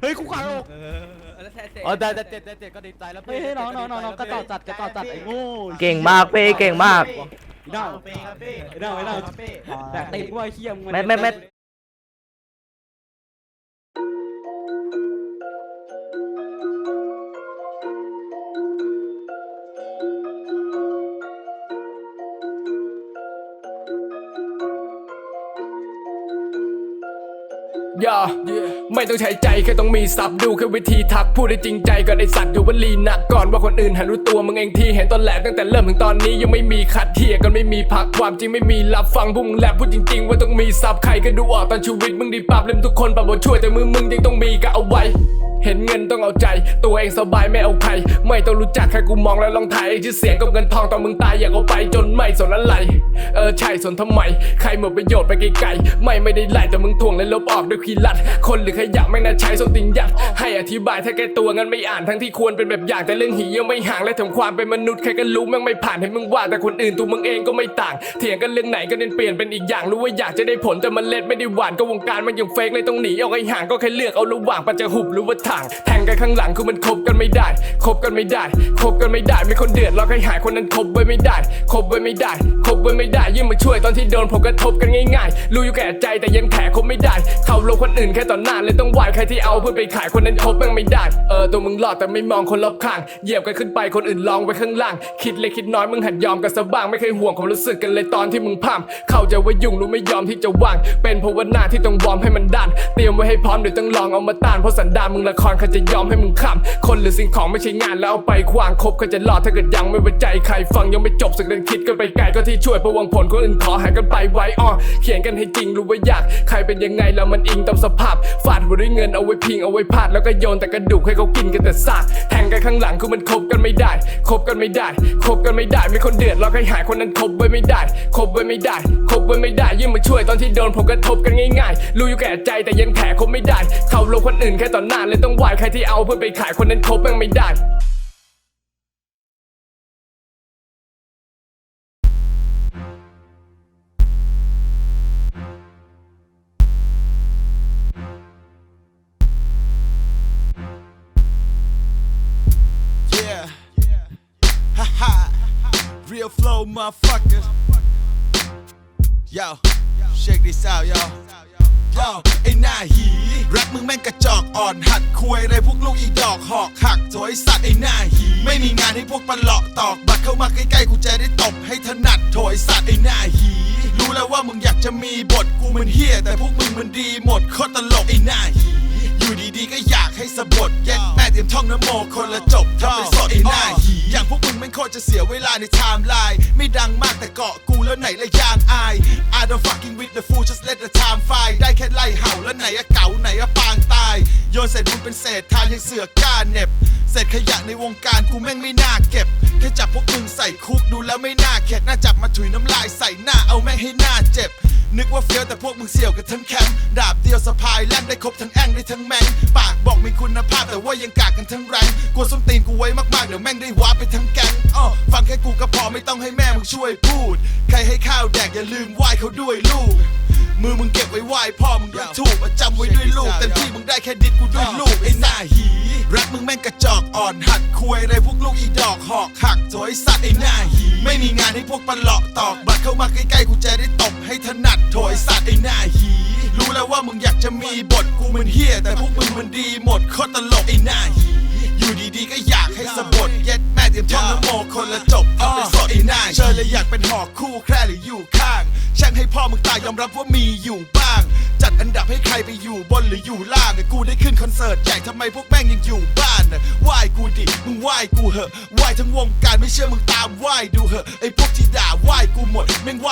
เฮ้ยกูขางอกเออแล้วแท้เสร็จอ๋อแต่แต่เจ็ดแต่เจ็ดก็ดีใจแล้วเฮ้ยเฮ้ยน้องน้องน้องน้องกระต่อจัดกระต่อจัดไอ้โง่เก่งมากเป้เก่งมาก ไอ้เน่าไอ้เน่าไอ้เน่าแต่ตีนว่าไอ้เขี้ยมึงไม่ไม่ไม่ ย่าไม่ต้องใช้ใจแค่ต้องมีซับดูแค่วิธีทักพูดได้จริงใจก่อนไอสัตว์ดูว่าลีนักก่อนว่าคนอื่นหันรู้ตัวมึงเองที่เห็นตอนแหลกตั้งแต่เริ่มถึงตอนนี้ยังไม่มีคัดเทียกันไม่มีพักความจริงไม่มีรับฟังพวกมึงแหลกพูดจริง ๆ ว่าต้องมีซับใครก็ดูออกตอนชีวิตมึงดีปรับเล่มทุกคนปรับบทช่วยแต่มือมึงยังต้องมีก็เอาไว้ เห็นเงินต้องเอาใจ ตัวเองสบายไม่เอาใคร ไม่ต้องรู้จักแค่กูมองแล้วลองถ่ายชื่อเสียงกับเงินทองตอนมึงตายอยากเอาไปจนไม่สนอะไร เออใช่สนทำไม ใครหมดประโยชน์ไปไกลๆ ไม่ไม่ได้ไล่แต่มึงถ่วงและลบออกด้วยคีย์ลัด คนหรือขยะไม่น่าใช้ส้นติงยัด ให้อธิบายถ้าแกตัวงั้นไม่อ่านทั้งที่ควรเป็นแบบอย่างแต่เรื่องหียังไม่ห่างและถึงความเป็นมนุษย์ใครก็รู้แม่งไม่ผ่านให้มึงว่าแต่คนอื่นตัวมึงเองก็ไม่ต่าง เถียงกันเรื่องไหนก็เน้นเปลี่ยนเป็นอีกอย่างรู้ว่าอยากจะได้ผลแต่มันเล็ดไม่ได้หวานก็วงการมันยังเฟกเลยต้องหนีออกให้ห่างก็แค่เลือกเอาระหว่างปัจจหุบหรือว่าถ่าง แทงกันข้างหลังคือมันคบกันไม่ได้ คบกันไม่ได้ คบกันไม่ได้ มีคนเดือดร้อนให้หายคนนั้นคบไว้ไม่ได้ คบไว้ไม่ได้ คบไว้ไม่ได้ ยิ่งมาช่วยตอนที่โดนผมกระทบกันง่ายๆ รู้อยู่แก่ใจแต่ยังแถคบไม่ได้ เขาลงคนอื่นแค่ตอนหน้าเลยต้องไหวใครที่เอาเพื่อไปขายคนนั้นคบแม่งไม่ได้ เออตัวมึงรอดแต่ไม่มองคนรอบข้าง เหยียบกันขึ้นไปคนอื่นลองไว้ข้างล่าง คิดเล็กคิดน้อยมึงหัดยอมกันซะบ้างไม่เคยห่วงความรู้สึกกันเลยตอนที่มึงพร่ำเข้าใจว่ายุ่งรู้ไม่ยอมที่จะวาง เป็นเพราะว่าหน้าที่ต้องวอร์มให้มันด้านเตรียมไว้ให้พร้อมเดี๋ยวต้องลองเอามาต้านเพราะสันดานมึงละครเขาจะยอมให้มึงขำคนหรือสิ่งของไม่ใช่งานแล้วเอาไปควางคบเขาจะรอดถ้าเกิดยังไม่ไว้ใจใครฟังยังไม่จบสักเดินคิดกันไปไกลก็ที่ช่วยประวังผลคนอื่นขอหายกันไปไว้อ้อเขียนกันให้จริงรู้ว่ายาก ใครเป็นยังไงแล้วมันอิงตามสภาพฟาดหัวด้วยเงินเอาไว้พิงเอาไว้พาดแล้วก็โยนแต่กระดูกให้เขากินกันแต่ซากแทง กันข้างหลังคือมันคบกันไม่ได้คบกันไม่ได้คบกันไม่ได้มีคนเดือดร้อนใครหายคนนั้นคบไว้ไม่ได้คบไว้ไม่ได้คบไว้ไม่ได้ยิ่งมาช่วยตอนที่โดนผมกระทบกันง่ายๆรู้อยู่แก่ใจแต่ยังแผลคบไม่ได้ เขาลงคนอื่นแค่ตอนหน้าเลยต้องไหวใครที่เอาเพื่อไปขายคนนั้นคบแม่งไม่ได้ Real flow, motherfucker. Yo, check this out, yo. Yo ไอ้หน้าหี รักมึงแม่งกระจอกอ่อนหัดคุยไรพวกลูกอีดอกหอกหักโถอ้สัตว์ไอ้หน้าหี ไม่มีงานให้พวกปลาหลอกตอก บัตรเข้ามาใกล้ๆกูจะได้ตบให้ถนัดโถอ้สัตว์ไอ้หน้าหี รู้แล้วว่ามึงอยากจะมีบทกูมันเฮียแต่พวกมึงมันดีหมดโคตรตลกไอ้หน้าหี อยู่ดีๆก็อยากให้สะบดแยกแม่เตรียมท่องน้ำโมคนละจบทำเป็นสดไอ้หน้าหีอย่างพวกมึงแม่งโคตรจะเสียเวลาในไทม์ไลน์ไม่ดังมากแต่เกาะกูแล้วไหนละยางอาย I don't fucking with the fool just let the time fly ได้แค่ไล่เห่าแล้วไหนอะเก๋าไหนอะปางตาย โยนเสร็จมึงเป็นเศษทานยังเสือกก้าเน็บเศษขยะในวงการกูแม่งไม่น่าเก็บแค่จับพวกมึงใส่คุกดูแล้วไม่น่าเข็ดน่าจับมาถุยน้ำลายใส่หน้าเอาแม่งให้หน้าเจ็บ นึกว่าเฟี้ยวแต่พวกมึงเสี่ยวกันทั้งแคมป์ดาบเดียวสะพายแล่นได้ครบทั้งแองได้ทั้งแมงปากบอกมีคุณภาพแต่ว่ายังกากกันทั้งแรงกลัวส้นตีนกูไว้มากๆเดี๋ยวแม่งได้วาร์ปไปทั้งแก๊งอ้อฟังแค่กูก็พอไม่ต้องให้แม่มึงช่วยพูด ใครให้ข้าวแดกอย่าลืมไหว้เขาด้วยลูกมือมึงเก็บไว้ไหว้พ่อมึงด้วยถูกจำไว้ด้วยลูกเต็มที่มึงได้แค่ดิดกูด้วยลูกไอ้หน้าหีรักมึงแม่งกระจอกอ่อนหัดคุยอะไรพวกลูกอีดอกหอกหักโถไอ้สัตว์ไอ้หน้าหีไม่มีงานให้พวกปลาหลอกตอกบัตรเข้ามาใกล้ๆกูจะได้ตบให้ถนัดโถไอ้สัตว์ไอ้หน้าหี รู้แล้วว่ามึงอยากจะมีบทกูมันเฮียแต่พวกมึงมันดีหมดโคตรตลกไอ้หน้าหี อยู่ดีๆก็อยากให้สะบดเย็ดแม่เตรียมท่องนโมคนละจบทำเป็นสดไอ้หน้าเชิญเลยอยากเป็นหอกคู่แคร่หรืออยู่ข้างช่างให้พ่อมึงตายยอมรับว่ามีอยู่บ้าง จัดอันดับให้ใครไปอยู่บนหรืออยู่ล่างกูได้ขึ้นคอนเสิร์ตใหญ่ทำไมพวกแม่งยังอยู่บ้านน่ะไหว้กูดิมึงไหว้กูเหอะไหว้ทั้งวงการไม่เชื่อมึงตามไหว้ดูเหอะไอ้พวกที่ด่าไหว้กูหมดแม่งไหว้